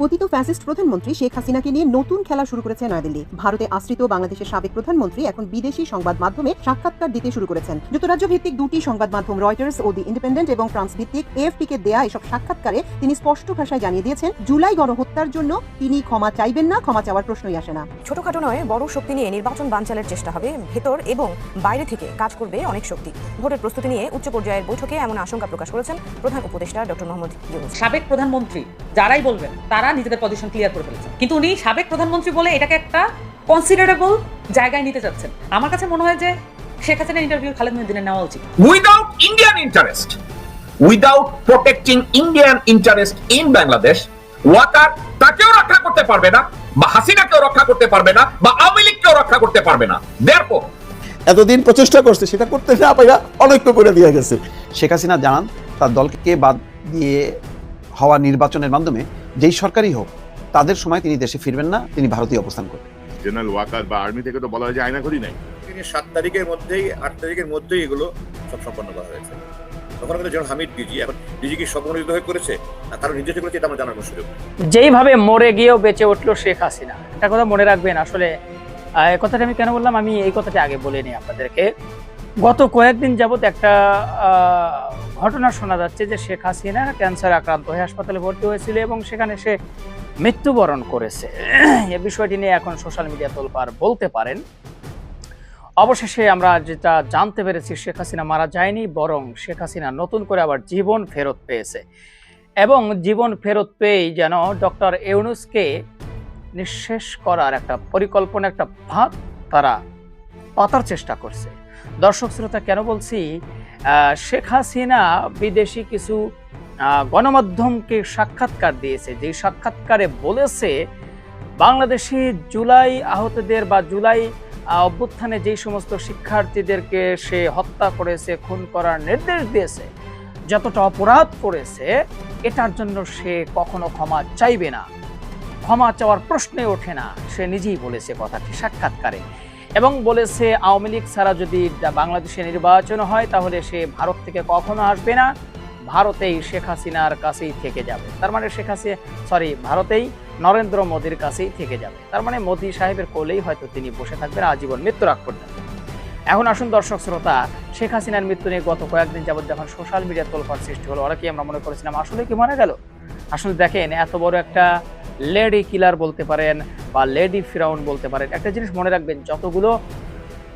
পতিত ফ্যাসিস্ট প্রধানমন্ত্রী শেখ হাসিনাকে নিয়ে নতুন খেলা শুরু করেছে নয়াদিল্লি। ভারতে আশ্রিত বাংলাদেশের সাবেক প্রধানমন্ত্রী এখন বিদেশি সংবাদ মাধ্যমে সাক্ষাৎকার দিতে শুরু করেছেন। যুক্তরাজ্য ভিত্তিক দুটি সংবাদ মাধ্যম রয়টার্স ও দি ইন্ডিপেন্ডেন্ট এবং ফ্রান্স ভিত্তিক এএফপি কে দেয়া এসব সাক্ষাৎকারে তিনি স্পষ্ট ভাষায় জানিয়ে দিয়েছেন জুলাই গণহত্যার জন্য তিনি ক্ষমা চাইবেন না ক্ষমা চাওয়ার প্রশ্নই আসে না। ছোটখাটো নয় বড় শক্তি নিয়ে নির্বাচন বানচালের চেষ্টা হবে ভেতর এবং বাইরে থেকে কাজ করবে অনেক শক্তি। ভোটের প্রস্তুতি নিয়ে উচ্চ পর্যায়ের বৈঠকে এমন আশঙ্কা প্রকাশ করেছেন প্রধান উপদেষ্টা ডক্টর মোহাম্মদ সাবেক প্রধানমন্ত্রী যারাই বলবেন তারা নিজেদের পজিশন ক্লিয়ার করে ফেলেছেন। কিন্তু উনি সাবেক প্রধানমন্ত্রী বলে এটাকে একটা কনসিডারেবল জায়গায় নিতে চাচ্ছেন। আমার কাছে মনে হয় যে শেখ হাসিনা ইন্টারভিউ খালেদ মহিউদ্দিনের নেওয়া উচিত। Without Indian interest, without protecting Indian interest in Bangladesh, Waker তাকেও রক্ষা করতে পারবে না বা হাসিনাকেও রক্ষা করতে পারবে না বা আওয়ামী লীগকেও রক্ষা করতে পারবে না। দেয়ারপর এতদিন প্রচেষ্টা করছে সেটা করতে না পাইরা অনৈক্য করে দিয়ে গেছে। শেখ হাসিনা জানান তার দলকে বাদ দিয়ে হওয়া নির্বাচনের মাধ্যমে যেই সরকারই হোক তাদের সময় তিনি দেশে ফিরবেন না তিনি ভারতীয় অবস্থান করবেন। জেনারেল ওয়াকার বা আর্মি থেকে তো বলা হয় যে আয়নাঘড়ি নাই। তিনি সাত তারিখের মধ্যেই আট তারিখের মধ্যেই এগুলো সব সম্পন্ন করা হয়েছে। তখন কিন্তু জন হামিদ ডিজি এখন ডিজি কি হয়ে করেছে? না কারও নির্দেশ করেছে এটা আমার জানার কোনো সুযোগ যেইভাবে মরে গিয়েও বেঁচে উঠল শেখ হাসিনা একটা কথা মনে রাখবেন আসলে এই কথাটা আমি কেন বললাম? আমি এই কথাটা আগে বলে নিই আপনাদেরকে। গত কয়েকদিন যাবত একটা আহ, ঘটনা শোনা যাচ্ছে যে শেখ হাসিনা ক্যান্সার আক্রান্ত হয়ে হাসপাতালে ভর্তি হয়েছিল এবং সেখানে সে মৃত্যুবরণ করেছে। এ বিষয়টি নিয়ে এখন সোশ্যাল মিডিয়া তোলপার বলতে পারেন। অবশেষে আমরা যেটা জানতে পেরেছি, শেখ হাসিনা মারা যায়নি, বরং শেখ হাসিনা নতুন করে আবার জীবন ফেরত পেয়েছে। এবং জীবন ফেরত পেয়েই যেন ডক্টর ইউনুসকে নিঃশেষ করার একটা পরিকল্পনা, একটা ভাত তারা পাতার চেষ্টা করছে। দর্শক শ্রোতা, কেন বলছি শেখ হাসিনা বিদেশি কিছু গণমাধ্যমকে সাক্ষাৎকার দিয়েছে। যে সাক্ষাৎকারে বলেছে, বাংলাদেশি জুলাই আহতদের বা জুলাই অভ্যুত্থানে যেই সমস্ত শিক্ষার্থীদেরকে সে হত্যা করেছে, খুন করার নির্দেশ দিয়েছে, যতটা অপরাধ করেছে, এটার জন্য সে কখনো ক্ষমা চাইবে না। ক্ষমা চাওয়ার প্রশ্নে ওঠে না। সে নিজেই বলেছে কথাটি সাক্ষাৎকারে। এবং বলেছে, আওয়ামী লীগ ছাড়া যদি বাংলাদেশে নির্বাচন হয়, তাহলে সে ভারত থেকে কখনো আসবে না। ভারতেই শেখ হাসিনার কাছেই থেকে যাবে। তার মানে শেখ হাসিনা সরি, ভারতেই নরেন্দ্র মোদীর কাছেই থেকে যাবে। তার মানে মোদী সাহেবের কোলেই হয়তো তিনি বসে থাকবেন, আজীবন মৃত্যু রাগ পর্যন্ত। এখন আসুন দর্শক শ্রোতা, শেখ হাসিনার মৃত্যু নিয়ে গত কয়েকদিন যাবত যখন সোশ্যাল মিডিয়া তোলপার সৃষ্টি হলো কি আমরা মনে করেছিলাম, আসলে কি মারা গেল? আসলে দেখেন, এত বড় একটা লেডি কিলার বলতে পারেন বা লেডি ফিরাউন বলতে পারেন। একটা জিনিস মনে রাখবেন, যতগুলো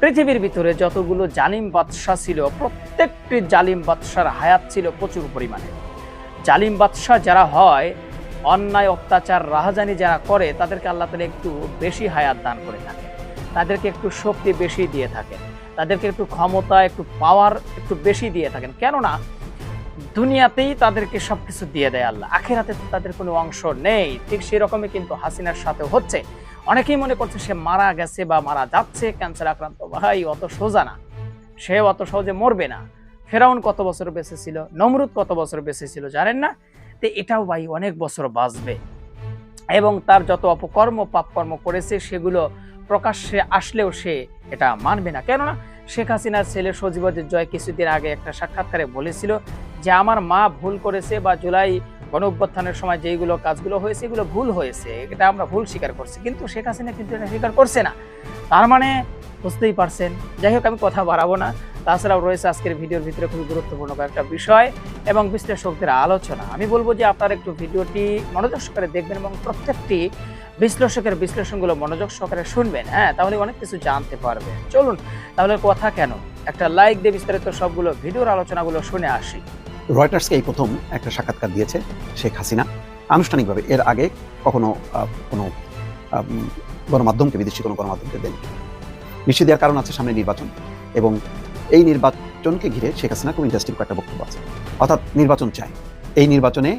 পৃথিবীর ভিতরে যতগুলো জালিম বাদশাহ ছিল, প্রত্যেকটি জালিম বাদশার হায়াত ছিল প্রচুর পরিমাণে। জালিম বাদশাহ যারা হয়, অন্যায়, অত্যাচার, রাহাজানি যারা করে, তাদেরকে আল্লাহ তালা একটু বেশি হায়াত দান করে থাকে। তাদেরকে একটু শক্তি বেশি দিয়ে থাকেন। তাদেরকে একটু ক্ষমতা, একটু পাওয়ার একটু বেশি দিয়ে থাকেন। কেননা দুনিয়াতেই তাদেরকে সবকিছু দিয়ে দেয় আল্লাহ। আখেরাতে তো তাদের কোনো অংশ নেই। ঠিক সেরকমই কিন্তু হাসিনার সাথে হচ্ছে। অনেকেই মনে করছে সে মারা গেছে বা মারা যাচ্ছে, ক্যান্সার আক্রান্ত। ভাই, অত সোজা না। সে অত সহজে মরবে না। ফেরাউন কত বছর বেঁচে ছিল? নমরুদ কত বছর বেঁচে ছিল জানেন না? তো এটাও ভাই অনেক বছর বাঁচবে। এবং তার যত অপকর্ম, পাপকর্ম করেছে, সেগুলো প্রকাশ্যে আসলেও সে এটা মানবে না। কেননা শেখ হাসিনার ছেলে সজীবদের জয় কিছুদিন আগে একটা সাক্ষাৎকারে বলেছিল যে আমার মা ভুল করেছে বা জুলাই গণ অভ্যুত্থানের সময় যেইগুলো কাজগুলো হয়েছে, এগুলো ভুল হয়েছে, এটা আমরা ভুল স্বীকার করছি। কিন্তু শেখ হাসিনা কিন্তু এটা স্বীকার করছে না। তার মানে বুঝতেই পারছেন। যাই হোক, আমি কথা বাড়াবো না। তাছাড়াও রয়েছে আজকের ভিডিওর ভিতরে খুবই গুরুত্বপূর্ণ কয়েকটা বিষয় এবং বিশ্লেষকদের আলোচনা। আমি বলব যে আপনারা একটু ভিডিওটি মনোযোগ সহকারে দেখবেন এবং প্রত্যেকটি বিশ্লেষকের বিশ্লেষণগুলো মনোযোগ সহকারে শুনবেন হ্যাঁ? তাহলে অনেক কিছু জানতে পারবেন। চলুন, তাহলে কথা কেন? একটা লাইক দিয়ে বিস্তারিত সবগুলো ভিডিওর আলোচনাগুলো শুনে আসি। রয়টার্সকে এই প্রথম একটা সাক্ষাৎকার দিয়েছে শেখ হাসিনা। আনুষ্ঠানিকভাবে এর আগে কখনো কোনো গণমাধ্যমকে, বিদেশি কোনো গণমাধ্যমকে দেন নিশ্চয় দেওয়ার কারণ আছে সামনে নির্বাচন এবং এই নির্বাচনকে ঘিরে শেখ হাসিনা খুব ইন্টারেস্টিং কয়েকটা বক্তব্য আছে। অর্থাৎ নির্বাচন চাই। এই নির্বাচনে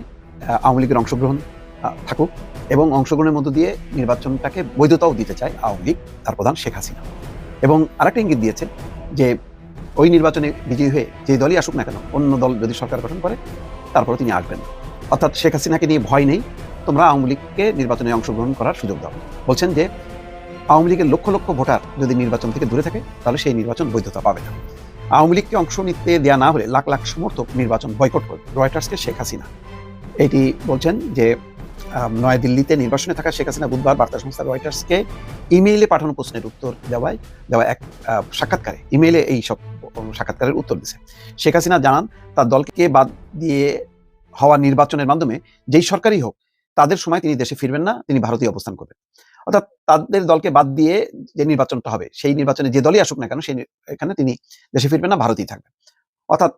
আওয়ামী লীগের অংশগ্রহণ থাকুক এবং অংশগ্রহণের মধ্য দিয়ে নির্বাচনটাকে বৈধতাও দিতে চায় আওয়ামী লীগ, তার প্রধান শেখ হাসিনা। এবং আরেকটা ইঙ্গিত দিয়েছে যে ওই নির্বাচনে বিজয়ী হয়ে যে দলই আসুক না কেন, অন্য দল যদি সরকার গঠন করে, তারপরে তিনি আসবেন। অর্থাৎ শেখ হাসিনাকে নিয়ে ভয় নেই। তোমরা আওয়ামী লীগকে নির্বাচনে অংশগ্রহণ করার সুযোগ দাও। বলছেন যে, আওয়ামী লীগের লক্ষ লক্ষ ভোটার যদি নির্বাচন থেকে দূরে থাকে, তাহলে সেই নির্বাচন বৈধতা পাবে না। আওয়ামী লীগকে অংশ নিতে দেওয়া না হলে লাখ লাখ সমর্থক নির্বাচন বয়কট করবে, রয়টার্সকে শেখ হাসিনা। এটি বলছেন যে নয়াদিল্লিতে নির্বাচনে থাকা শেখ হাসিনা বুধবার বার্তা সংস্থা রয়টার্সকে ইমেইলে পাঠানো প্রশ্নের উত্তর দেওয়ায়, দেওয়া এক সাক্ষাৎকারে ইমেইলে এই সব সাক্ষাৎকারের উত্তর দিছে। শেখ হাসিনা জানান তার দলকে বাদ দিয়ে হওয়া নির্বাচনের মাধ্যমে যেই সরকারই হোক তাদের সময় তিনি দেশে ফিরবেন না তিনি ভারতীয় অবস্থান করবেন। অর্থাৎ তাদের দলকে বাদ দিয়ে যে নির্বাচনটা হবে সেই নির্বাচনে যে দলই আসুক না কেন সেই এখানে তিনি দেশে ফিরবেন না ভারতেই থাকবেন। অর্থাৎ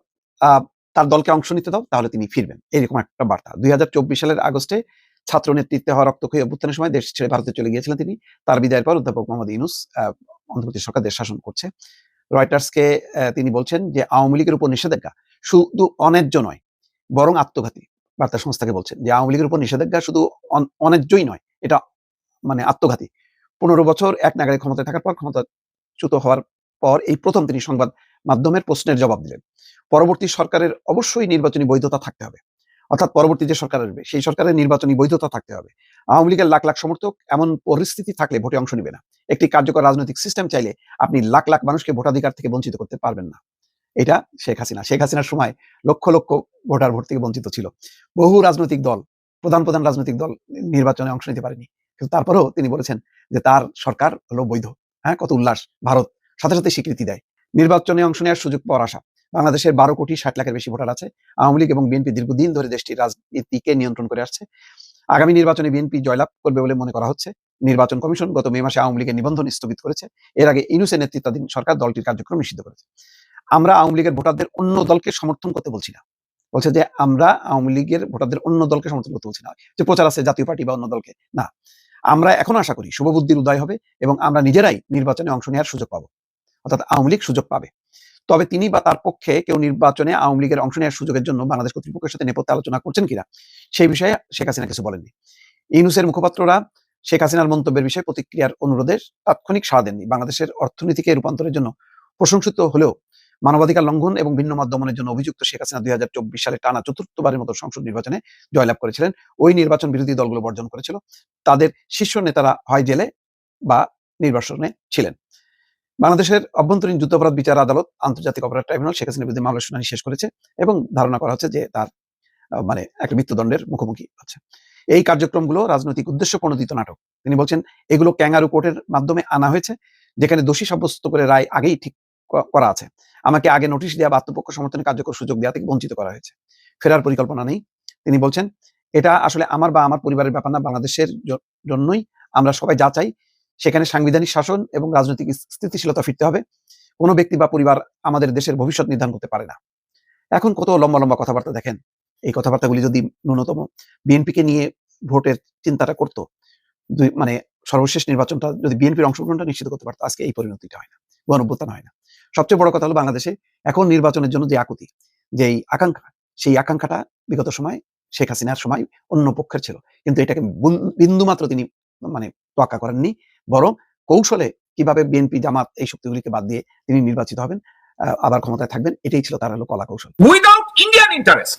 তার দলকে অংশ নিতে দাও তাহলে তিনি ফিরবেন। এরকম একটা বার্তা। দুই হাজার চব্বিশ সালের আগস্টে ছাত্র নেতৃত্বে হওয়া রক্তক্ষয়ী অভ্যুত্থানের সময় দেশ ছেড়ে ভারতে চলে গিয়েছিলেন তিনি। তার বিদায়ের পর অধ্যাপক মোহাম্মদ আহ, অন্তর্বর্তী সরকার দেশ শাসন করছে। রয়টার্সকে তিনি বলছেন যে আওয়ামী লীগের উপর নিষেধাজ্ঞা শুধু অন্যায্য নয়, বরং আত্মঘাতী বার্তা সংস্থাকে বলছেন যে আওয়ামী লীগের উপর নিষেধাজ্ঞা শুধু অন- অন্যায্যই নয়, এটা মানে আত্মঘাতী। পনেরো বছর এক নাগারে ক্ষমতায় থাকার পর ক্ষমতাচ্যুত হওয়ার পর এই প্রথম তিনি সংবাদ মাধ্যমের প্রশ্নের জবাব দিলেন। পরবর্তী সরকারের অবশ্যই নির্বাচনী বৈধতা থাকতে হবে। অর্থাৎ পরবর্তী যে সরকার আসবে, সেই সরকারের নির্বাচনী বৈধতা থাকতে হবে। আওয়ামী লীগের লাখ লাখ সমর্থক এমন পরিস্থিতি থাকলে ভোটে অংশ নেবে না। একটি কার্যকর রাজনৈতিক সিস্টেম চাইলে আপনি লাখ লাখ মানুষকে ভোটাধিকার থেকে বঞ্চিত করতে পারবেন না। এটা শেখ হাসিনা। শেখ হাসিনার সময় লক্ষ লক্ষ ভোটার ভোট থেকে বঞ্চিত ছিল। বহু রাজনৈতিক দল, প্রধান প্রধান রাজনৈতিক দল নির্বাচনে অংশ নিতে পারেনি। কিন্তু তারপরেও তিনি বলেছেন যে তার সরকার হলো বৈধ। হ্যাঁ কত উল্লাস। ভারত সাথে সাথে স্বীকৃতি দেয়। নির্বাচনে অংশ নেওয়ার সুযোগ পাওয়ার আশা। বাংলাদেশের বারো কোটি ষাট লাখের বেশি ভোটার আছে। আওয়ামী লীগ এবং বিএনপি দীর্ঘদিন ধরে দেশটির রাজনীতিকে নিয়ন্ত্রণ করে আসছে। আগামী নির্বাচনে বিএনপি জয়লাভ করবে বলে মনে করা হচ্ছে। নির্বাচন কমিশন গত মে মাসে আওয়ামী লীগের নিবন্ধন স্থগিত করেছে। এর আগে ইনুসের নেতৃত্বাধীন সরকার দলটির কার্যক্রম নিষিদ্ধ করেছে। আমরা আওয়ামী লীগের ভোটারদের অন্য দলকে সমর্থন করতে বলছি না। বলছে যে, আমরা আওয়ামী লীগের ভোটারদের অন্য দলকে সমর্থন করতে বলছি না। যে প্রচার আছে জাতীয় পার্টি বা অন্য দলকে। না। আমরা এখন আশা করি শুভবুদ্ধির উদয় হবে এবং আমরা নিজেরাই নির্বাচনে অংশ নেওয়ার সুযোগ পাবো। অর্থাৎ আওয়ামী লীগ সুযোগ পাবে। তবে তিনি বা তার পক্ষে কেউ নির্বাচনে আওয়ামী লীগের অংশ নেওয়ার সুযোগের জন্য বাংলাদেশ কর্তৃপক্ষের সাথে নেপথ্যে আলোচনা করছেন কিনা, সেই বিষয়ে শেখ হাসিনা কিছু বলেননি। ইউনুসের মুখপাত্ররা শেখ হাসিনার মন্তব্যের বিষয়ে প্রতিক্রিয়ার অনুরোধে তাৎক্ষণিক সাড়া দেননি। বাংলাদেশের অর্থনীতিকে রূপান্তরের জন্য প্রশংসিত হলেও মানবাধিকার লঙ্ঘন এবং ভিন্ন মাধ্যমের জন্য অভিযুক্ত শেখ হাসিনা দুই হাজার চব্বিশ সালে টানা চতুর্থবারের মতো সংসদ নির্বাচনে জয়লাভ করেছিলেন। ওই নির্বাচন বিরোধী দলগুলো বর্জন করেছিল। তাদের শীর্ষ নেতারা হয় জেলে বা নির্বাসনে ছিলেন। বাংলাদেশের অভ্যন্তরীণ যুদ্ধাপরাধ বিচার আদালত আন্তর্জাতিক অপরাধ ট্রাইব্যুনাল শেখ হাসিনার বিরুদ্ধে মামলার শুনানি শেষ করেছে এবং ধারণা করা হচ্ছে যে তার মানে একটা মৃত্যুদণ্ডের মুখোমুখি হচ্ছে এই কার্যক্রমগুলো রাজনৈতিক উদ্দেশ্য প্রণোদিত নাটক। তিনি বলছেন, এগুলো ক্যাঙ্গারু কোর্টের মাধ্যমে আনা হয়েছে, যেখানে দোষী সাব্যস্ত করে রায় আগেই ঠিক করা আছে। আমাকে আগে নোটিশ দেওয়া বা আত্মপক্ষ সমর্থনে কার্যকর সুযোগ দেওয়া থেকে বঞ্চিত করা হয়েছে। ফেরার পরিকল্পনা নেই। তিনি বলছেন, এটা আসলে আমার বা আমার পরিবারের ব্যাপার না, বাংলাদেশের জন্যই আমরা সবাই যা চাই, সেখানে সাংবিধানিক শাসন এবং রাজনৈতিক স্থিতিশীলতা ফিরতে হবে। কোনো ব্যক্তি বা পরিবার আমাদের দেশের ভবিষ্যৎ নির্ধারণ করতে পারে না। এখন কত লম্বা লম্বা কথাবার্তা দেখেন। এই কথাবার্তাগুলি যদি ন্যূনতম বিএনপিকে নিয়ে ভোটের চিন্তাটা করতো দুই মানে সর্বশেষ নির্বাচনটা যদি বিএনপির অংশগ্রহণটা নিশ্চিত করতে পারতো আজকে এই পরিণতিটা হয় না গণভ্যুত্থান হয় না। সবচেয়ে বড় কথা হলো বাংলাদেশে এখন নির্বাচনের জন্য যে আকুতি যে আকাঙ্ক্ষা সেই আকাঙ্ক্ষাটা বিগত সময় শেখ হাসিনার সময় অন্য পক্ষের ছিল। কিন্তু এটাকে বিন্দু মাত্র তিনি মানে তোয়াক্কা করেননি বরং কৌশলে কীভাবে বিএনপি জামাত এই শক্তিগুলিকে বাদ দিয়ে তিনি নির্বাচিত হবেন আবার ক্ষমতায় থাকবেন এটাই ছিল তার হলো কলা কৌশল। Without Indian interest,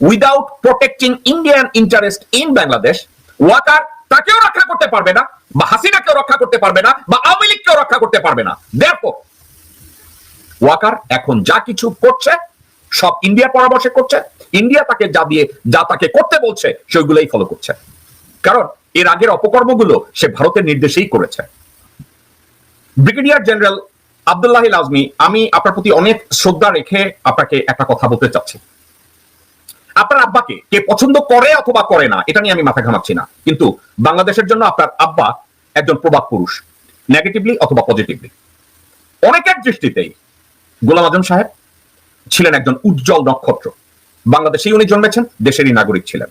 without protecting Indian interest in Bangladesh, Waker তাকেও রক্ষা করতে পারবে না বা হাসিনাকেও রক্ষা করতে পারবে না বা আওয়ামী লীগকেও রক্ষা করতে পারবে না। দেখো ওয়াকার এখন যা কিছু করছে সব ইন্ডিয়ার পরামর্শে করছে। ইন্ডিয়া তাকে যা দিয়ে যা তাকে করতে বলছে সেগুলোই ফলো করছে। কারণ এর আগের অপকর্মগুলো সে ভারতের নির্দেশেই করেছে। ব্রিগেডিয়ার জেনারেল আব্দুল্লাহ আজমি আমি আপনার প্রতি অনেক শ্রদ্ধা রেখে আপনাকে একটা কথা বলতে চাচ্ছি। আপনার আব্বাকে কে পছন্দ করে অথবা করে না, এটা নিয়ে আমি মাথা ঘামাচ্ছি না। কিন্তু বাংলাদেশের জন্য আপনার আব্বা একজন প্রবাদ পুরুষ নেগেটিভলি অথবা পজিটিভলি অনেকের দৃষ্টিতেই গোলাম আজম সাহেব ছিলেন একজন উজ্জ্বল নক্ষত্র। বাংলাদেশেই উনি জন্মেছেন, দেশেরই নাগরিক ছিলেন।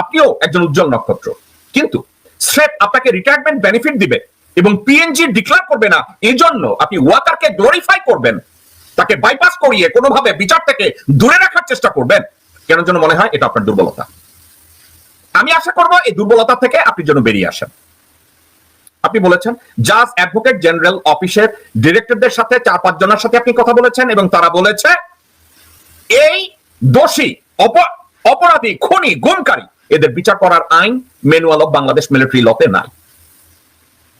আপনিও একজন উজ্জ্বল নক্ষত্র। কিন্তু স্রেফ আপনাকে রিটায়ারমেন্ট বেনিফিট দিবে এবং পিএনজি ডিক্লেয়ার করবে না এই জন্য আপনি ওয়াকারকে গ্লোরিফাই করবেন, তাকে বাইপাস করিয়ে কোনোভাবে বিচার থেকে দূরে রাখার চেষ্টা করবেন। কেন যেন মনে হয় এটা আপনার দুর্বলতা। আমি আশা করব এই দুর্বলতা থেকে আপনি যেন বেরিয়ে আসেন। আপনি বলেছেন, জাজ অ্যাডভোকেট জেনারেল অফিসের ডিরেক্টরদের সাথে চার পাঁচ জনের সাথে আপনি কথা বলেছেন এবং তারা বলেছে, এই দোষী অপরাধী, খুনি গুমকারী এদের বিচার করার আইন ম্যানুয়াল অফ বাংলাদেশ মিলিটারি লতে নাই।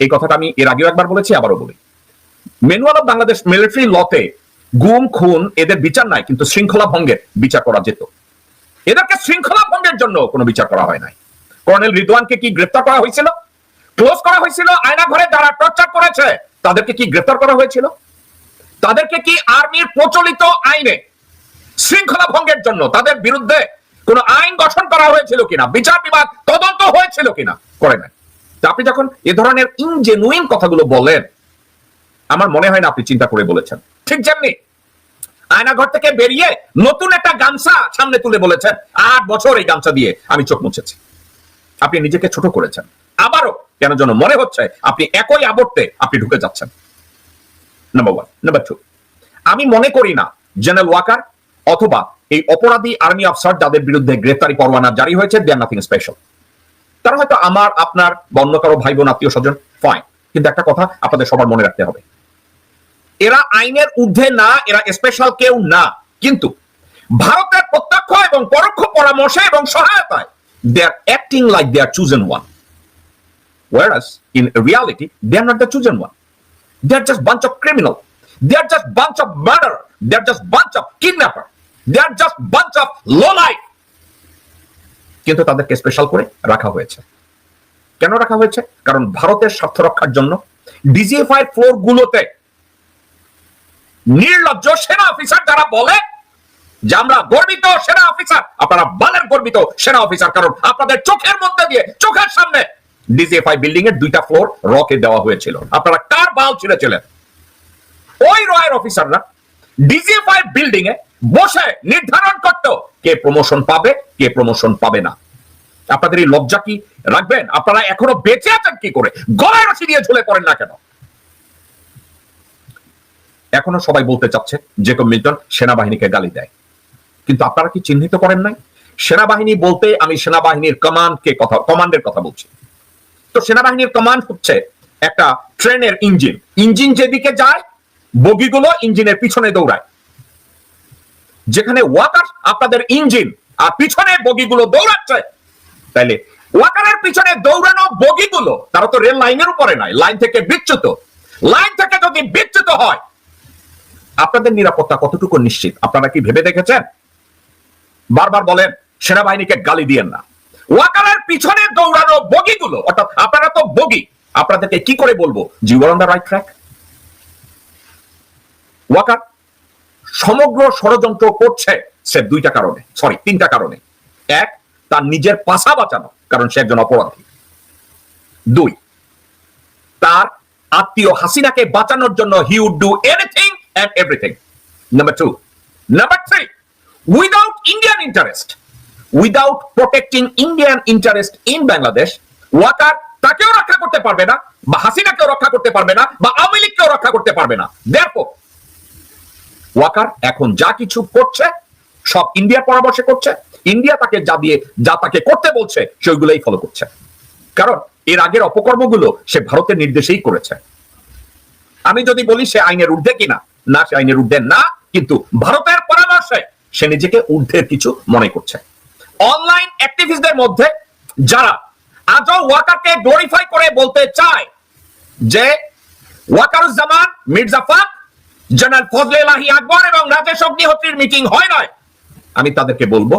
এই কথাটা আমি এর আগেও একবার বলেছি, আবারও বলি। ম্যানুয়াল অফ বাংলাদেশ মিলিটারি লতে গুম, খুন, এদের বিচার নাই, কিন্তু শৃঙ্খলা ভঙ্গের বিচার করা যেত। এদেরকে শৃঙ্খলা ভঙ্গের জন্য কোনো বিচার করা হয় নাই। কর্নেল রিদওয়ানকে কি গ্রেফতার করা হয়েছিল? ক্লোজ করা হয়েছিল? আয়না ঘরে যারা টর্চার করেছে, তাদেরকে কি গ্রেফতার করা হয়েছিল? তাদেরকে কি আর্মির প্রচলিত আইনে শৃঙ্খলা ভঙ্গের জন্য তাদের বিরুদ্ধে কোন আইন গঠন করা হয়েছিল কিনা? বিচার বিভাগ তদন্ত হয়েছিল কিনা? করে নাই। আপনি যখন এ ধরনের ইনজেনুইন কথাগুলো বলেন, আমার মনে হয় না আপনি চিন্তা করে বলেছেন। ঠিক যেমনি আয়নাঘর থেকে বেরিয়ে নতুন একটা গামছা সামনে তুলে বলেছেন, আট বছর এই গামছা দিয়ে আমি চোখ মুছেছি। আপনি নিজেকে ছোট করেছেন। আবারও কেন যেন মনে হচ্ছে আপনি একই আবর্তে আপনি ঢুকে যাচ্ছেন। নাম্বার ওয়ান নাম্বার টু আমি মনে করি না জেনারেল ওয়াকার অথবা এই অপরাধী আর্মি অফিসার যাদের বিরুদ্ধে গ্রেফতারি পরোয়ানা জারি হয়েছে দে নাথিং স্পেশাল তারা হয়তো আমার, আপনার বা কারও ভাই বোন, আত্মীয় স্বজন ফাইন কিন্তু একটা কথা আপনাদের সবার মনে রাখতে হবে। এরা আইনের ঊর্ধ্বে না, এরা স্পেশাল কেউ না। কিন্তু ভারতের প্রত্যক্ষ এবং পরোক্ষ পরামর্শে এবং সহায়তায় they are acting like they are chosen one whereas in reality they are not the chosen one they are just bunch of criminal they are just bunch of murder they are just bunch of kidnapper they are just bunch of low life কিন্তু তাদেরকে special করে রাখা হয়েছে। কেন রাখা হয়েছে? কারণ ভারতের স্বার্থ রক্ষার জন্য ডিজিএফআই ফ্লোর গুলোতে নির্লজ্জ সেনা অফিসার যারা বলে যে আমরা গর্বিত সেনা অফিসার, আপনারা বালের গর্বিত সেনা অফিসার, কারণ আপনাদের চোখের মধ্যে দিয়ে, চোখের সামনে ডিজিএফআই বিল্ডিং এর দুইটা ফ্লোর রকে দেওয়া হয়েছিল। আপনারা কার বাল ছিঁড়েছিলেন? ওই রয়ের অফিসাররা ডিজিএফআই বিল্ডিং এ বসে নির্ধারণ করত কে প্রমোশন পাবে, কে প্রমোশন পাবে না। আপনাদের এই লজ্জা কি? রাখবেন? আপনারা এখনও বেঁচে আছেন কি করে? গলায় রশি দিয়ে ঝুলে পড়েন না কেন? এখনও সবাই বলতে চাচ্ছে জেকব মিল্টন সেনাবাহিনীকে গালি দেয়। কিন্তু আপনারা কি চিহ্নিত করেন নাই? সেনাবাহিনী বলতে আমি সেনাবাহিনীর কমান্ডকে কথা কমান্ডের কথা বলছি। তো সেনাবাহিনীর কমান্ড হচ্ছে একটা ট্রেনের ইঞ্জিন। ইঞ্জিন যেদিকে যায়, বগিগুলো ইঞ্জিনের পিছনে দৌড়ায়। যেখানে ওয়াকার আপনাদের ইঞ্জিন, আর পিছনে বগিগুলো দৌড়াচ্ছে। তাইলে ওয়াকারের পিছনে দৌড়ানো বগিগুলো, তারা তো রেল লাইনের উপরে নাই লাইন থেকে বিচ্যুত। লাইন থেকে যদি বিচ্যুত হয় আপনাদের নিরাপত্তা কতটুকু নিশ্চিত? আপনারা কি ভেবে দেখেছেন? বারবার বলেন, সেনাবাহিনীকে গালি দিয়েন না। ওয়াকারের পিছনে দৌড়ানো বগিগুলো, অর্থাৎ আপনারা তো বগি, আপনাদেরকে কি করে বলব? জি on the right track walker, সমগ্র ষড়যন্ত্র করছে সে দুইটা কারণে সরি তিনটা কারণে। এক, তার নিজের পাশা বাঁচানো, কারণ সে একজন অপরাধী। দুই, তার আত্মীয় হাসিনাকে বাঁচানোর জন্য he would do anything and everything number two number three without Indian interest without protecting Indian interest in Bangladesh Waker তাকেও এখন যা কিছু করছে, সব ইন্ডিয়ার পরামর্শে করছে। ইন্ডিয়া তাকে যা দিয়ে, যা তাকে করতে বলছে, সেগুলোই ফলো করছে। কারণ এর আগের অপকর্মগুলো সে ভারতের নির্দেশেই করেছে। আমি যদি বলি সে আইনের ঊর্ধ্বে কিনা না সে আইনের ঊর্ধ্বে না, কিন্তু ভারতের পরামর্শে সে নিজেকে ঊর্ধ্বের কিছু মনে করছে। অনলাইন অ্যাক্টিভিস্টদের মধ্যে যারা আজও ওয়াকারকে গ্লোরিফাই করে বলতে চায় যে ওয়াকারুজ্জামান, মির্জা ফাক জেনারেল ফজলে লাহি আকবর এবং রাজেশ অগ্নিহোত্রীর মিটিং হয় নয় আমি তাদেরকে বলব,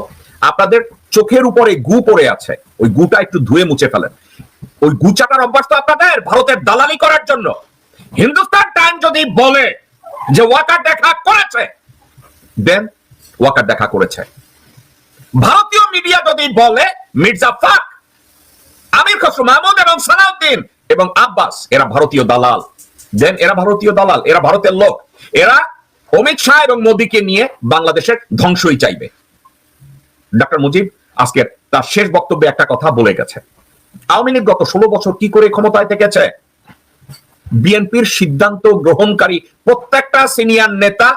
আপনাদের চোখের উপরে গু পড়ে আছে, ওই গুটা একটু ধুয়ে মুছে ফেলেন। ওই গুচাটার অভ্যাস তো আপনাদের, ভারতের দালালি করার জন্য। হিন্দুস্তান টাইম যদি বলে যে ওয়াকার দেখা করেছে দেন ওয়াকার দেখা করেছে। ভারতীয় মিডিয়া যদি বলে, মির্জা ফাক, আমির খসরু মাহমুদ এবং সালাউদ্দিন এবং আব্বাস, এরা ভারতীয় দালাল। দেন এরা ভারতীয় দালাল, এরা ভারতের লোক। এরা অমিত শাহ এবং মোদীকে নিয়ে বাংলাদেশের ধ্বংসই চাইবে। ডক্টর মুজিব, আজকের তার শেষ বক্তব্যে একটা কথা বলে গেছে। আওয়ামী লীগ গত ষোলো বছর কি করে ক্ষমতায় থেকেছে? বিএনপির সিদ্ধান্ত গ্রহণকারী প্রত্যেকটা সিনিয়র নেতা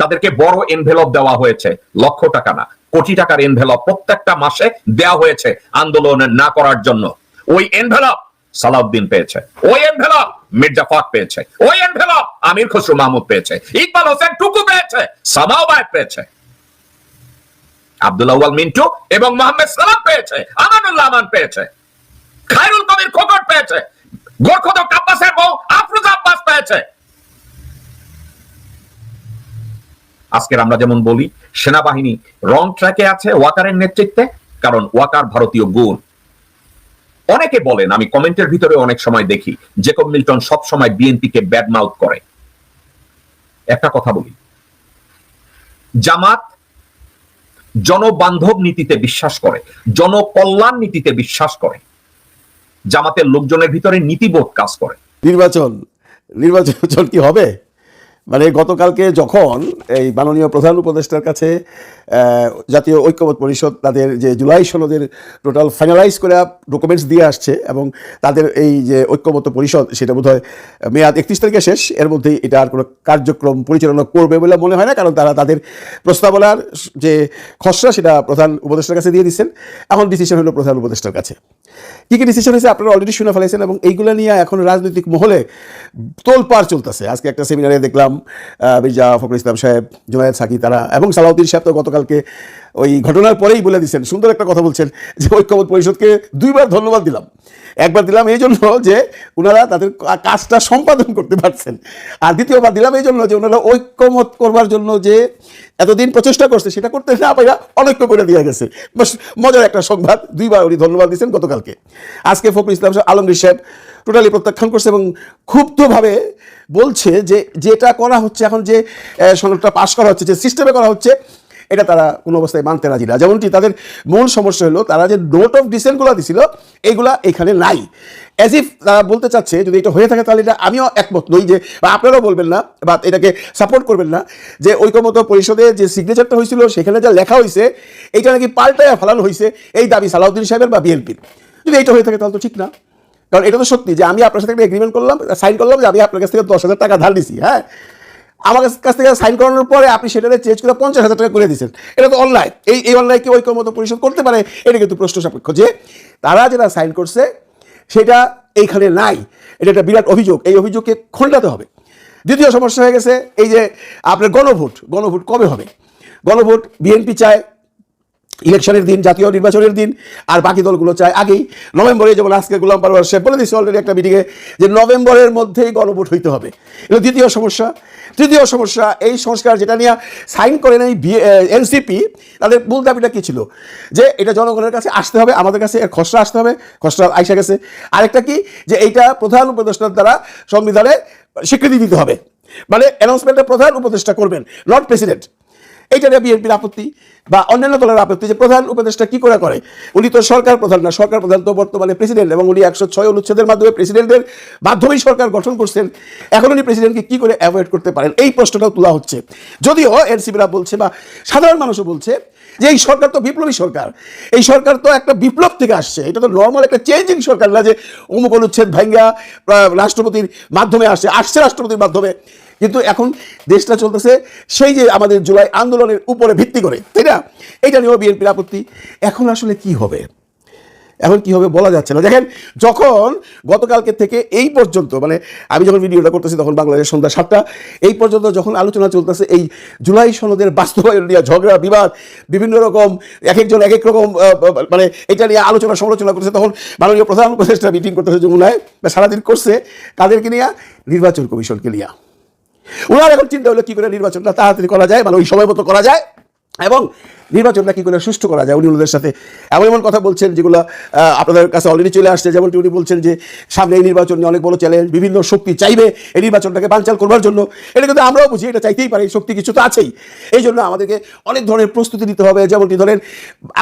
তাদেরকে বড় এনভেলপ দেওয়া হয়েছে। লক্ষ টাকা না, কোটি টাকার এনভেলপ প্রত্যেকটা মাসে দেওয়া হয়েছে আন্দোলন না করার জন্য। ওই এনভেলপ সালাউদ্দিন পেয়েছে, ওই এনভেলপ মির্জা ফাক পেয়েছে, ওই এনভেলপ আমির খসরু মাহমুদ পেয়েছে, ইকবাল হোসেন টুকু পেয়েছে সামাওবায়দ পেয়েছে। আব্দুল আউয়াল মিন্টু এবং মোহাম্মদ সালাম পেয়েছে, আমানুল্লাহ আমান পেয়েছে। খায়রুল কবির খোকর পেয়েছে বউ আব্বাস পেয়েছে। আজকের আমরা যেমন বলি, সেনাবাহিনী রং ট্র্যাকে আছে ওয়াকারের নেতৃত্বে, কারণ ওয়াকার ভারতীয় গুণ। অনেকে বলেন, আমি কমেন্টের ভিতরে অনেক সময় দেখি, জেকব মিল্টন সব সময় বিএনপিকে ব্যাড মাউথ করে। একটা কথা বলি। জামাত জনবান্ধব নীতিতে বিশ্বাস করে, জনকল্যাণ নীতিতে বিশ্বাস করে। জামাতের লোকজনের ভিতরে নীতিবোধ কাজ করে। নির্বাচন নির্বাচন কি হবে? মানে গতকালকে যখন এই মাননীয় প্রধান উপদেষ্টার কাছে জাতীয় ঐক্যমত পরিষদ তাদের যে জুলাই সনদের টোটাল ফাইনালাইজ করে ডকুমেন্টস দিয়ে আসছে এবং তাদের এই যে ঐক্যমত পরিষদ, সেটা বোধহয় মেয়াদ একত্রিশ তারিখে শেষ, এর মধ্যেই এটা আর কোনো কার্যক্রম পরিচালনা করবে বলে মনে হয় না, কারণ তারা তাদের প্রস্তাবনার যে খসড়া, সেটা প্রধান উপদেষ্টার কাছে দিয়ে দিচ্ছেন। এখন ডিসিশন হলো প্রধান উপদেষ্টার কাছে। কী কী ডিসিশন হয়েছে আপনারা অলরেডি শুনে ফেলেছেন এবং এইগুলো নিয়ে এখন রাজনৈতিক মহলে তোলপাড় চলতেছে। আজকে একটা সেমিনারে দেখলাম মির্জা ফখরুল ইসলাম সাহেব, জুনায়দ সাকি, তারা এবং সালাউদ্দিন সাহেব তো গতকালকে ওই ঘটনার পরেই বলে দিচ্ছেন, সুন্দর একটা কথা বলছেন যে ঐক্যমত পরিষদকে দুইবার ধন্যবাদ দিলাম। একবার দিলাম এই জন্য যে ওনারা তাদের কাজটা সম্পাদন করতে পারছেন। আর দ্বিতীয়বার দিলাম এই জন্য যে ওনারা ঐক্যমত করবার জন্য যে এতদিন প্রচেষ্টা করছে সেটা করতে না পাইরা অনৈক্য করে দিয়ে গেছে। মজার একটা সংবাদ, দুইবার উনি ধন্যবাদ দিয়েছেন গতকালকে। আজকে ফখরুল ইসলাম আলমগীর সাহেব টোটালি প্রত্যাখ্যান করছে এবং ক্ষুব্ধভাবে বলছে যে যেটা করা হচ্ছে, এখন যে সনদটা পাশ করা হচ্ছে, যে সিস্টেমে করা হচ্ছে এটা তারা কোনো অবস্থায় মানতে রাজি না। যেমনটি তাদের মূল সমস্যা হলো, তারা যে নোট অফ ডিসেন্টগুলো দিছিল এইগুলা এখানে নাই। অ্যাজ ইফ তারা বলতে চাচ্ছে, যদি এটা হয়ে থাকে তাহলে এটা আমিও একমত নই যে, বা আপনারাও বলবেন না, বা এটাকে সাপোর্ট করবেন না, যে ঐকমত পরিষদে যে সিগনেচারটা হয়েছিল, সেখানে যা লেখা হয়েছে, এইটা নাকি পাল্টায় ফেলানো হয়েছে, এই দাবি সালাউদ্দিন সাহেবের বা বিএনপির। যদি এইটা হয়ে থাকে তাহলে তো ঠিক না। কারণ এটা তো সত্যি যে আমি আপনার সাথে একটা এগ্রিমেন্ট করলাম সাইন করলাম যে আমি আপনার কাছ থেকে দশ হাজার টাকা ধার দিছি হ্যাঁ? আমার কাছ- থেকে সাইন করানোর পরে আপনি সেটাতে চেঞ্জ করে পঞ্চাশ হাজার টাকা করে দিয়েছেন। এটা তো অনলাইন এই এই অনলাইন কি ঐক্যমত পরিশোধ করতে পারে? এটা কিন্তু প্রশ্ন সাপেক্ষ যে তারা যেটা সাইন করছে, সেটা এইখানে নাই। এটা একটা বিরাট অভিযোগ। এই অভিযোগকে খণ্ডাতে হবে। দ্বিতীয় সমস্যা হয়ে গেছে, এই যে আপনার গণভোট। গণভোট কবে হবে? গণভোট বিএনপি চায় ইলেকশনের দিন, জাতীয় নির্বাচনের দিন, আর বাকি দলগুলো চায় আগেই। নভেম্বরে যেমন আজকে গোলাম পারওয়ার সাহেব বলে দিচ্ছে অলরেডি একটা মিটিংয়ে যে নভেম্বরের মধ্যেই গণভোট হইতে হবে। এটা দ্বিতীয় সমস্যা। তৃতীয় সমস্যা, এই সংস্কার যেটা নিয়ে সাইন করেন এই এনসিপি তাদের মূল দাবিটা কী ছিল? যে এটা জনগণের কাছে আসতে হবে, আমাদের কাছে এর খসড়া আসতে হবে, খসড়া আইসা গেছে। আরেকটা কি? যে এইটা প্রধান উপদেষ্টার দ্বারা সংবিধানে স্বীকৃতি দিতে হবে। মানে অ্যানাউন্সমেন্টে প্রধান উপদেষ্টা করবেন নট প্রেসিডেন্ট এইটা নিয়ে বিএনপির আপত্তি বা অন্যান্য দলের আপত্তি যে প্রধান উপদেষ্টা কি করে করে? উনি তো সরকার প্রধান না, সরকার প্রধান তো বর্তমানে প্রেসিডেন্ট এবং উনি একশো ছয় অনুচ্ছেদের মাধ্যমে প্রেসিডেন্টের মাধ্যমেই সরকার গঠন করছেন। এখন উনি প্রেসিডেন্টকে কি করে অ্যাভয়েড করতে পারেন? এই প্রশ্নটাও তোলা হচ্ছে। যদিও এনসিপিরা বলছে বা সাধারণ মানুষও বলছে যে এই সরকার তো বিপ্লবী সরকার। এই সরকার তো একটা বিপ্লব থেকে আসছে। এটা তো নর্মাল একটা চেঞ্জিং সরকার না যে অমুক অনুচ্ছেদ ভাঙ্গা রাষ্ট্রপতির মাধ্যমে আসছে আসছে রাষ্ট্রপতির মাধ্যমে। কিন্তু এখন দেশটা চলতেছে সেই যে আমাদের জুলাই আন্দোলনের উপরে ভিত্তি করে, তাই না? এটা নিয়েও বিএনপির আপত্তি। এখন আসলে কি হবে? এখন কি হবে বলা যাচ্ছে না। দেখেন, যখন গতকালকে থেকে এই পর্যন্ত মানে আমি যখন ভিডিওটা করতেছি তখন বাংলাদেশ সন্ধ্যা সাতটা, এই পর্যন্ত যখন আলোচনা চলতেছে এই জুলাই সনদের বাস্তবায়ন নিয়ে ঝগড়া, বিবাদ, বিভিন্ন রকম, এক একজন এক এক রকম মানে এটা নিয়ে আলোচনা সমালোচনা করছে তখন মাননীয় প্রধান উপদেষ্টা মিটিং করতেছে যমুনায়, বা সারাদিন করছে তাদেরকে নিয়ে? নির্বাচন কমিশনকে নিয়ে। ওনার এখন চিন্তা হলো কি করে নির্বাচনটা তাড়াতাড়ি করা যায় মানে ওই সময় মতো করা যায়। এবং নির্বাচনটা কি করে সুষ্ঠু করা যায়, উনি ওনাদের সাথে এমন এমন কথা বলছেন যেগুলো আপনাদের কাছে অলরেডি চলে আসছে। যেমনটি উনি বলছেন যে, সামনে এই নির্বাচন নিয়ে অনেক বড় চ্যালেঞ্জ বিভিন্ন শক্তি চাইবে এই নির্বাচনটাকে বানচাল করবার জন্য। এটা কিন্তু আমরাও বুঝি, এটা চাইতেই পারি শক্তি কিছু তো আছেই। এই জন্য আমাদেরকে অনেক ধরনের প্রস্তুতি নিতে হবে। যেমনটি ধরেন,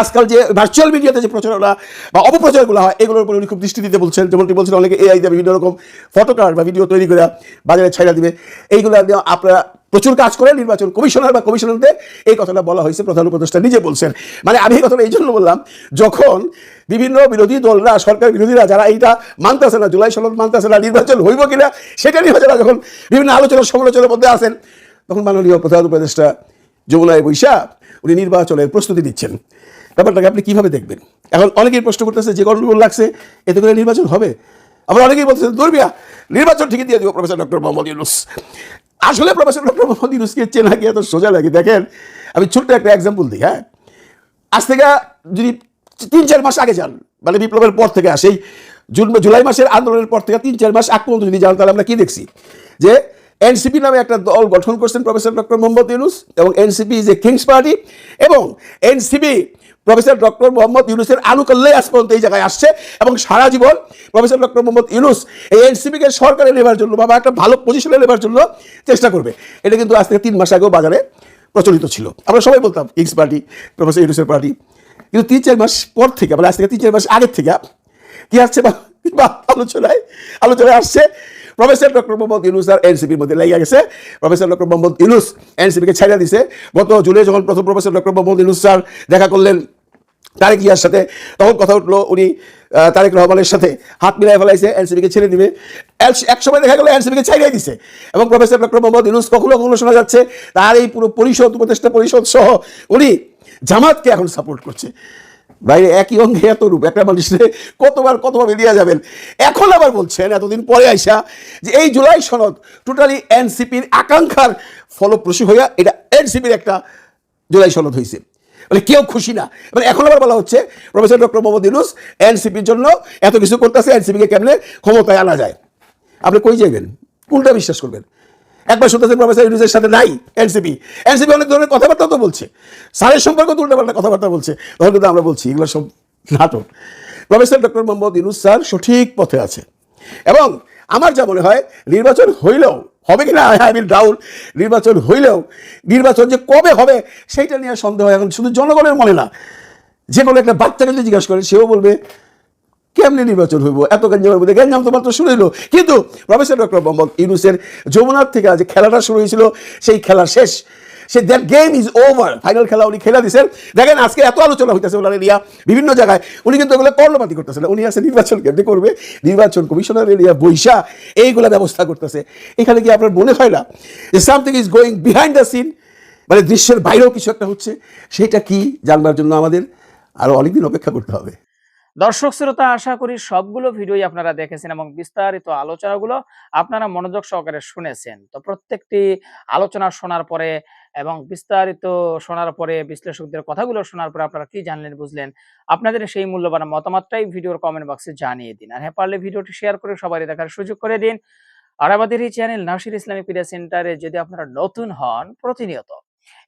আজকাল যে ভার্চুয়াল মিডিয়াতে যে প্রচারণা বা অপপ্রচারগুলো হয়, এগুলোর উপরে উনি খুব দৃষ্টি দিতে বলছেন। যেমনটি বলছেন, অনেকে এআই দিয়ে বিভিন্ন রকম ফটো কার্ড বা ভিডিও তৈরি করে বাজারে ছাইড়া দিবে। এইগুলো আপনারা প্রচুর কাজ করে, নির্বাচন কমিশনার বা কমিশনারদের এই কথাটা বলা হয়েছে, প্রধান উপদেষ্টা নিজে বলছেন। মানে আমি এই কথাটা এই জন্য বললাম, যখন বিভিন্ন বিরোধী দলরা, সরকার বিরোধীরা যারা এইটা মানতেছে না, জুলাই সনদ মানতেছে না, নির্বাচন হইব কিনা, সেটা নিয়ে যারা যখন বিভিন্ন আলোচনা সমালোচনার মধ্যে আসেন তখন মাননীয় প্রধান উপদেষ্টা যমুনায় বৈশা, উনি নির্বাচনের প্রস্তুতি দিচ্ছেন ব্যাপারটাকে আপনি কীভাবে দেখবেন? এখন অনেকেই প্রশ্ন করতেছে, যে গণ্ডগোল লাগছে, এতে করে নির্বাচন হবে? আবার অনেকেই বলতেছে দর্বিয়া নির্বাচন ঠিকই দিয়ে দিব, প্রফেসর ডক্টর মোহাম্মদ ইউনুস। আসলে প্রফেসর ডক্টর মোহাম্মদ ইউনুসকে চেনা কি এত সোজা লাগে। দেখেন, আমি ছোট্ট একটা এক্সাম্পল দিই হ্যাঁ? আজ থেকে যদি তিন চার মাস আগে যান মানে বিপ্লবের পর থেকে আসেই, জুন জুলাই মাসের আন্দোলনের পর থেকে তিন চার মাস আগ পর্যন্ত যদি যান, তাহলে আমরা কী দেখছি? যে এনসিপি নামে একটা দল গঠন করছেন প্রফেসর ডক্টর মোহাম্মদ ইউনুস এবং NCP is a king's party এবং এনসিপি প্রফেসর ডক্টর মোহাম্মদ ইউনুসের আনুকল্যে আজ পর্যন্ত এই জায়গায় আসছে এবং সারা জীবন প্রফেসর ডক্টর মোহাম্মদ ইউনুস এই এনসিপিকে সরকারে নেবার জন্য বা একটা ভালো পজিশনে নেবার জন্য চেষ্টা করবে। এটা কিন্তু আজ থেকে তিন মাস আগেও বাজারে প্রচলিত ছিল। আমরা সবাই বলতাম কিংস পার্টি প্রফেসর ইউনুসের পার্টি কিন্তু তিন চার মাস পর থেকে মানে আজ থেকে তিন চার মাস আগের থেকে, কি আসছে বা আলোচনায় আলোচনায় আসছে প্রফেসর ডক্টর মোহাম্মদ ইউনুস আর এনসিপির মধ্যে লেগে গেছে। প্রফেসর ডক্টর মোহাম্মদ ইউনুস এনসিপিকে ছাড়িয়ে দিছে। গত জুলাই যখন প্রথম professor doctor Mohammad Yunus sir দেখা করলেন তারেক ইয়ার সাথে, তখন কথা উঠল উনি তারেক রহমানের সাথে হাত মিলাই ফেলাইছে এনসিপিকে ছেড়ে দিবে। এক সময় দেখা গেল এনসিপিকে ছাড়িয়ে দিছে। এবং প্রফেসর ডক্টর মোহাম্মদ ইউনুস কখনো কখনো শোনা যাচ্ছে, তার এই পুরো পরিষদ, উপদেষ্টা পরিষদ সহ উনি জামাতকে এখন সাপোর্ট করছে। বাইরে একই অঙ্গে এত রূপ, একটা মানুষের কতবার কতভাবে দেওয়া যাবেন? এখন আবার বলছেন, এতদিন পরে আইসা, যে এই জুলাই সনদ টোটালি এনসিপির আকাঙ্ক্ষার ফলপ্রসূ হইয়া এটা এনসিপির একটা জুলাই সনদ হয়েছে মানে কেউ খুশি না। মানে এখন আবার বলা হচ্ছে, প্রফেসর ডক্টর মোহাম্মদ ইউনুস এনসিপির জন্য এত কিছু করতেছে, এনসিপিকে কেমনে ক্ষমতায় আনা যায়? আপনি কই যাবেন কোনটা বিশ্বাস করবেন? একবার শুনতেছেন প্রফেসর ইউনুসের সাথে নাই, এনসিপি। এনসিপি অনেক ধরনের কথাবার্তা তো বলছে। স্যারের সম্পর্কে তো উল্টাপাল্টা কথাবার্তা বলছে। তখন কিন্তু আমরা বলছি, এগুলো সব নাটক। Professor doctor Mohammad Yunus sir সঠিক পথে আছে। এবং আমার যা মনে হয়, নির্বাচন হইলেও, হবে কিনা? আই মিন ডাউট, নির্বাচন হইলেও, নির্বাচন যে কবে হবে, সেইটা নিয়ে সন্দেহ হয়। এখন শুধু জনগণের মনে না, যে কোনো একটা বাচ্চাকে যদি জিজ্ঞাসা করে, সেও বলবে কেমনি নির্বাচন হইব? এত গ্যাঞ্জামের মধ্যে গ্যাঞ্জাম তো মাত্র শুরু হইল। কিন্তু প্রফেসর ডক্টর মোহাম্মদ ইউনুসের যমুনার থেকে যে খেলাটা শুরু হয়েছিল, সেই খেলা শেষ। সে that game is over final খেলা উনি খেলা দিয়েছেন দেখেন, আজকে এত আলোচনা হইতেছে ওনার এরিয়া, বিভিন্ন জায়গায়। উনি কিন্তু ওগুলো কর্ণপাতি করতেছে উনি আছে নির্বাচন কেন্দ্রে করবে। নির্বাচন কমিশনার এরিয়া, বৈশা, এইগুলা ব্যবস্থা করতেছে। এখানে কি আপনার মনে হয় না যে something is going behind the scene মানে দৃশ্যের বাইরেও কিছু একটা হচ্ছে। সেটা কি? জানবার জন্য আমাদের আরও অনেকদিন অপেক্ষা করতে হবে। দর্শক শ্রোতা, আশা করি সবগুলো ভিডিওই আপনারা দেখেছেন এবং বিস্তারিত আলোচনাগুলো আপনারা মনোযোগ সহকারে শুনেছেন। তো প্রত্যেকটি আলোচনা শোনার পরে এবং বিস্তারিত শোনার পরে, বিশ্লেষকদের কথাগুলো শোনার পরে আপনারা কি জানলেন, বুঝলেন, আপনাদের সেই মূল্যবান মতামতটাই ভিডিওর কমেন্ট বক্সে জানিয়ে দিন। আর হ্যাঁ পারলে ভিডিওটি শেয়ার করে সবাই দেখার সুযোগ করে দিন। আর আমাদের এই চ্যানেল নাসির ইসলামিক মিডিয়া সেন্টারে যদি আপনারা নতুন হন, প্রতিনিয়ত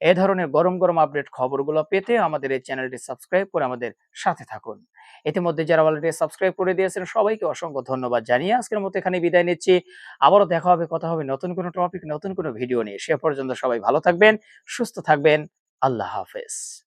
এ ধরনের গরম গরম আপডেট খবরগুলো পেতে আমাদের এই চ্যানেলটি সাবস্ক্রাইব করে আমাদের সাথে থাকুন। ইতিমধ্যে যারা অলরেডি সাবস্ক্রাইব করে দিয়েছেন, সবাইকে অসংখ্য ধন্যবাদ জানিয়ে আজকের মতো এখানে বিদায় নিচ্ছি। আবারও দেখা হবে, কথা হবে নতুন কোনো টপিক নতুন কোনো ভিডিও নিয়ে। সে পর্যন্ত সবাই ভালো থাকবেন, সুস্থ থাকবেন। আল্লাহ হাফেজ।